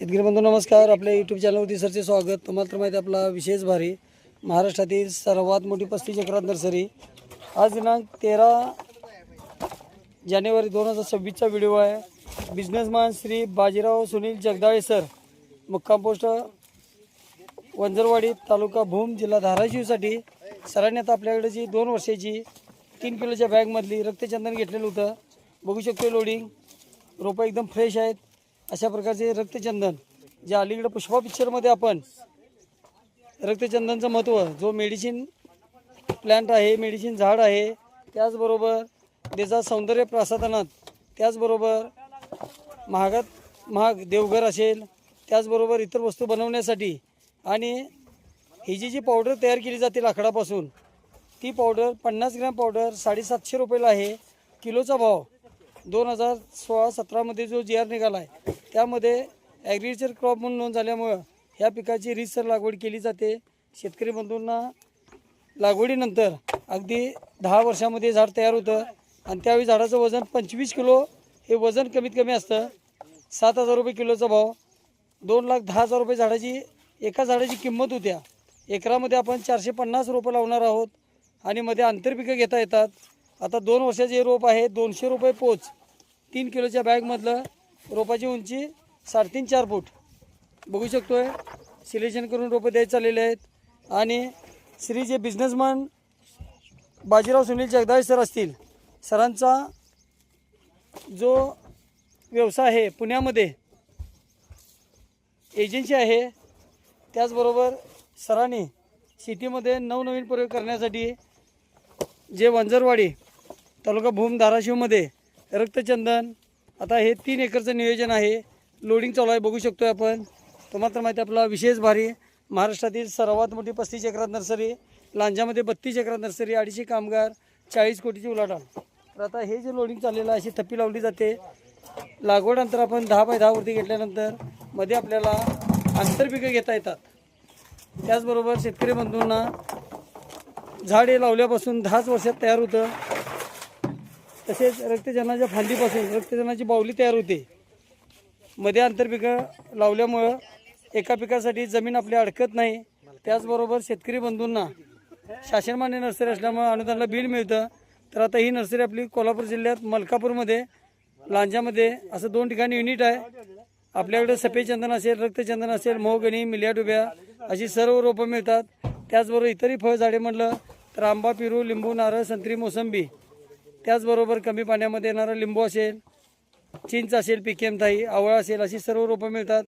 शेतकरी बंधू नमस्कार. आपल्या यूट्यूब चॅनलवरती सरचे स्वागत. तुम्हाला तर माहिती आपला विशेष भारी. महाराष्ट्रातील सर्वात मोठी पस्तीस चक्रात नर्सरी. आज दिनांक तेरा जानेवारी दोन हजार सव्वीसचा व्हिडिओ आहे. बिझनेसमॅन श्री बाजीराव सुनील जगदाळे सर मुक्काम पोस्ट वंजरवाडी तालुका भूम जिल्हा धाराशिवसाठी. सरांनी आता आपल्याकडे जी दोन वर्षाची तीन किलोच्या बॅगमधली रक्तचंदन घेतलेलं होतं. बघू शकतो लोडिंग रोपं एकदम फ्रेश आहेत. अशा प्रकारचे रक्तचंदन जे अलीकडे पुष्पा पिक्चरमध्ये आपण रक्तचंदनचं महत्त्व जो मेडिसिन प्लॅन्ट आहे मेडिसिन झाड आहे त्याचबरोबर त्याचा सौंदर्य प्रसाधनात त्याचबरोबर महागात महाग देवघर असेल त्याचबरोबर इतर वस्तू बनवण्यासाठी आणि ही जी जी पावडर तयार केली जाते लाकडापासून ती पावडर पन्नास ग्रॅम पावडर साडेसातशे रुपयाला आहे. किलोचा भाव दोन हजार सोळा सतरामध्ये जो जी आर निघाला आहे त्यामध्ये ॲग्रिकल्चर क्रॉप म्हणून नोंद झाल्यामुळं ह्या पिकाची रीतसर लागवड केली जाते. शेतकरी बंधूंना लागवडीनंतर अगदी दहा वर्षामध्ये झाड तयार होतं आणि त्यावेळी झाडाचं वजन पंचवीस किलो हे वजन कमीत कमी असतं. सात हजार रुपये किलोचा भाव. दोन लाख दहा हजार रुपये झाडाची एका झाडाची किंमत होत्या. एकरामध्ये आपण चारशे पन्नास रोपं लावणार आहोत आणि मध्ये आंतरपिकं घेता येतात. आता दोन वर्षाचे हे रोप आहे दोनशे रुपये पोच. तीन किलोच्या बॅगमधलं रोपाची उंची साडेतीन चार फूट. बघू शकतोय सिलेक्शन करून रोपं द्यायचे चाललेले आहेत. आणि श्री जे बिझनेसमॅन बाजीराव सुनील जगदाळे सर असतील सरांचा जो व्यवसाय आहे पुण्यामध्ये एजन्सी आहे त्याचबरोबर सरांनी शेतीमध्ये नवनवीन प्रयोग करण्यासाठी जे वंजरवाडी तालुका भूम धाराशिवमध्ये रक्तचंदन. आता हे तीन एकरचं नियोजन आहे. लोडिंग चालू आहे बघू शकतो आपण. तुम्हाला मात्र माहिती आहे आपला विशेष भारी. महाराष्ट्रातील सर्वात मोठी पस्तीस एकरात नर्सरी लांजामध्ये बत्तीस एकरात नर्सरी अडीचशे कामगार चाळीस कोटीची उलाढाल. तर आता हे जे लोडिंग चाललेलं आहे अशी थप्पी लावली जाते. लागवडनंतर आपण दहा बाय दहावरती घेतल्यानंतरमध्ये आपल्याला आंतरपिकं घेता येतात. त्याचबरोबर शेतकरी बंधूंना झाडे लावल्यापासून दहाच वर्षात तयार होतं. तसेच रक्तजनाच्या फांदीपासून रक्तजनाची बावली तयार होते. मध्ये आंतरपिकं लावल्यामुळं एका पिकासाठी जमीन आपली अडकत नाही. त्याचबरोबर शेतकरी बंधूंना शासनमान्य नर्सरी असल्यामुळं अनुदानाला बिल मिळतं. तर आता ही नर्सरी आपली कोल्हापूर जिल्ह्यात मलकापूरमध्ये लांजामध्ये असं दोन ठिकाणी युनिट आहे. आपल्याकडे सफेद चंदन असेल रक्तचंदन असेल मोहगणी मिल्या डुब्या अशी सर्व रोपं मिळतात. त्याचबरोबर इतरही फळझाडे म्हटलं तर आंबा पिरू लिंबू नारळ संत्री मोसंबी त्याचबरोबर कमी पाण्यामध्ये येणारा लिंबू असेल चिंच असेल पिकेमताई आवळा असेल अशी सर्व रोपं मिळतात.